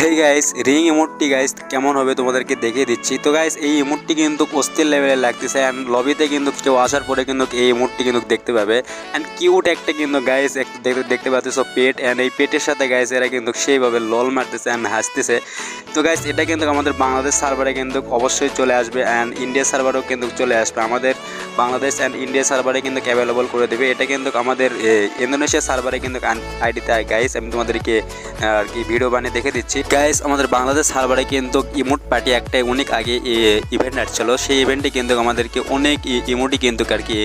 হেই guys ring ইমোটটি guys কেমন হবে তোমাদেরকে দেখিয়ে দিচ্ছি। তো গাইস এই ইমোটটি কিন্তু অস্থির লেভেলে লাগতেছে অ্যান্ড লবিতে কিন্তু কেউ আসার পরে কিন্তু এই ইমোটটি কিন্তু দেখতে পাবে। অ্যান্ড কিউট একটা কিন্তু গাইস দেখতে দেখতে পাচ্ছ পেট অ্যান্ড এই পেটের সাথে গাইস এরা কিন্তু সেইভাবে লল মারতেছে অ্যান্ড হাসতেছে। তো গাইস এটা কিন্তু আমাদের বাংলাদেশ সার্ভারে কিন্তু অবশ্যই চলে আসবে অ্যান্ড ইন্ডিয়া সার্ভারেও কিন্তু চলে আসবে। আমাদের বাংলাদেশ অ্যান্ড ইন্ডিয়া সার্ভারে কিন্তু অ্যাভেলেবল করে দেবে। এটা কিন্তু আমাদের ইন্দোনেশিয়া সার্ভারে কিন্তু আইডিতে গাইস আমি তোমাদেরকে আর কি ভিডিও বানিয়ে দেখে দিচ্ছি। গাইস আমাদের বাংলাদেশ সার্ভারে কিন্তু ইমোট পার্টি একটা অনেক আগে ইভেন্ট আসছিল। সেই ইভেন্টে কিন্তু আমাদেরকে অনেক ইমোটই কিন্তু আর কি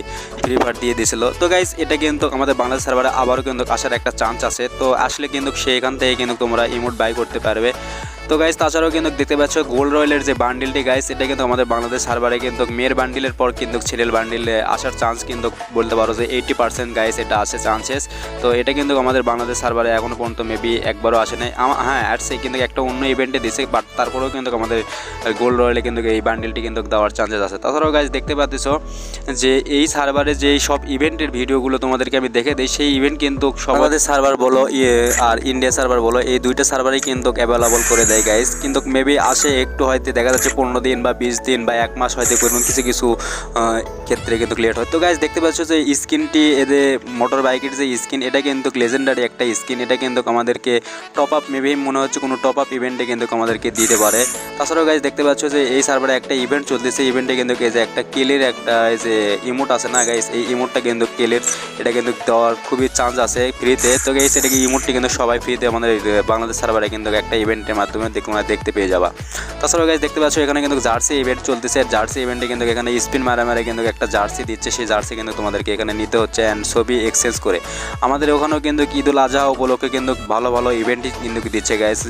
ফ্রি ফায়ার দিয়ে দিয়েছিল তো গাইস এটা কিন্তু আমাদের বাংলাদেশ সার্ভারে আবারও কিন্তু আসার একটা চান্স আছে। তো আসলে কিন্তু সেখান থেকে কিন্তু তোমরা ইমোট বাই করতে পারবে। তো গাইস তাছাড়াও কিন্তু দেখতে পাচ্ছ গোল্ড রয়েলের যে বান্ডিলটি গাইস এটা কিন্তু আমাদের বাংলাদেশ সার্ভারে কিন্তু মেয়ের বান্ডিলের পর কিন্তু ছেলের বান্ডিলে আসার চান্স কিন্তু বলতে পারো যে এইটি পার্সেন্ট গাইস এটা আসে চান্সেস তো এটা কিন্তু আমাদের বাংলাদেশ সার্ভারে এখনও পর্যন্ত মেবি একবারও আসে নাই। হ্যাঁ অ্যাডসে কিন্তু একটা অন্য ইভেন্টে দিছে বাট তারপরেও কিন্তু আমাদের গোল্ড রয়েলে কিন্তু এই বান্ডিলটি কিন্তু দেওয়ার চান্সেস আছে। তাছাড়াও গাইস দেখতে পাচ্ছ যে এই সার্ভারে যে সব ইভেন্টের ভিডিওগুলো তোমাদেরকে আমি দেখে দিই, সেই ইভেন্ট কিন্তু সব আমাদের সার্ভার বলো ইয়ে আর ইন্ডিয়া সার্ভার বলো, এই দুইটা সার্ভারই কিন্তু অ্যাভেলেবল করে দেয়। গাইস কিন্তু মেবি আসে একটু হয়তো দেখা যাচ্ছে পনেরো দিন বা বিশ দিন বা এক মাস হয়তো কোনো কিছু কিছু ক্ষেত্রে কিন্তু লেট হয়। তো গাইস দেখতে পাচ্ছ যে স্কিনটি এদের মোটর বাইকের যে স্কিন এটা কিন্তু লেজেন্ডারি একটা স্কিন এটা কিন্তু আমাদেরকে টপ আপ মেবি মনে হচ্ছে কোনো টপ আপ ইভেন্টে কিন্তু আমাদেরকে দিতে পারে। তাছাড়াও গাইস দেখতে পাচ্ছ যে এই সার্ভারে একটা ইভেন্ট চলতেছে। ইভেন্টে কিন্তু এই যে একটা কেলের একটা, এই যে ইমোট আছে না গাইস এই ইমোটটা কিন্তু কেলের এটা কিন্তু দেওয়ার খুবই চান্স আছে ফ্রিতে তো গাইস এটা কি ইমোটটি কিন্তু সবাই ফ্রিতে আমাদের বাংলাদেশ সার্ভারে কিন্তু একটা ইভেন্টের মাধ্যমে দেখ- তোমরা দেখতে পেয়ে যাবা। তাছাড়াও গাইস দেখতে পাচ্ছ এখানে কিন্তু জার্সি ইভেন্ট চলতেছে। জার্সি ইভেন্টে কিন্তু এখানে স্পিন মারা মারে কিন্তু একটা জার্সি দিচ্ছে। সেই জার্সি কিন্তু তোমাদেরকে এখানে নিতে হচ্ছে অ্যান্ড ছবি এক্সচেঞ্জ করে। আমাদের ওখানেও কিন্তু ঈদুল আজহা উপলক্ষে কিন্তু ভালো ভালো ইভেন্টই কিন্তু দিচ্ছে গাইস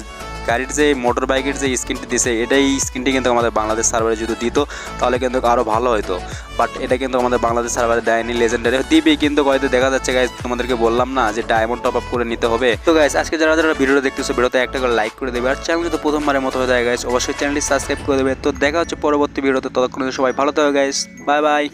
গাড়ির যে মোটর বাইকের যে স্ক্রিনটি দিছে, এটাই স্ক্রিনটি কিন্তু আমাদের বাংলাদেশ সার্ভারে যদি দিত, তাহলে কিন্তু আরও ভালো হতো বাট এটা কিন্তু আমাদের বাংলাদেশ সার্ভারে দেয়নি লেজেন্ডারি দিবে কিন্তু হয়তো দেখা যাচ্ছে গাইজ তোমাদেরকে বললাম না যে ডায়মন্ড টপ আপ করে নিতে হবে। তো গাইজ আজকে যারা যারা ভিডিওটা দেখতেছো ভিডিওতে একটা করে লাইক করে দেবে। আর চ্যানেল যদি প্রথমবারের মতো হয়ে যায় গাইজ অবশ্যই চ্যানেলটি সাবস্ক্রাইব করে দেবে। তো দেখা হচ্ছে পরবর্তী ভিডিওতে ততক্ষণ সবাই ভালো থাকবে গাইজ বাই বাই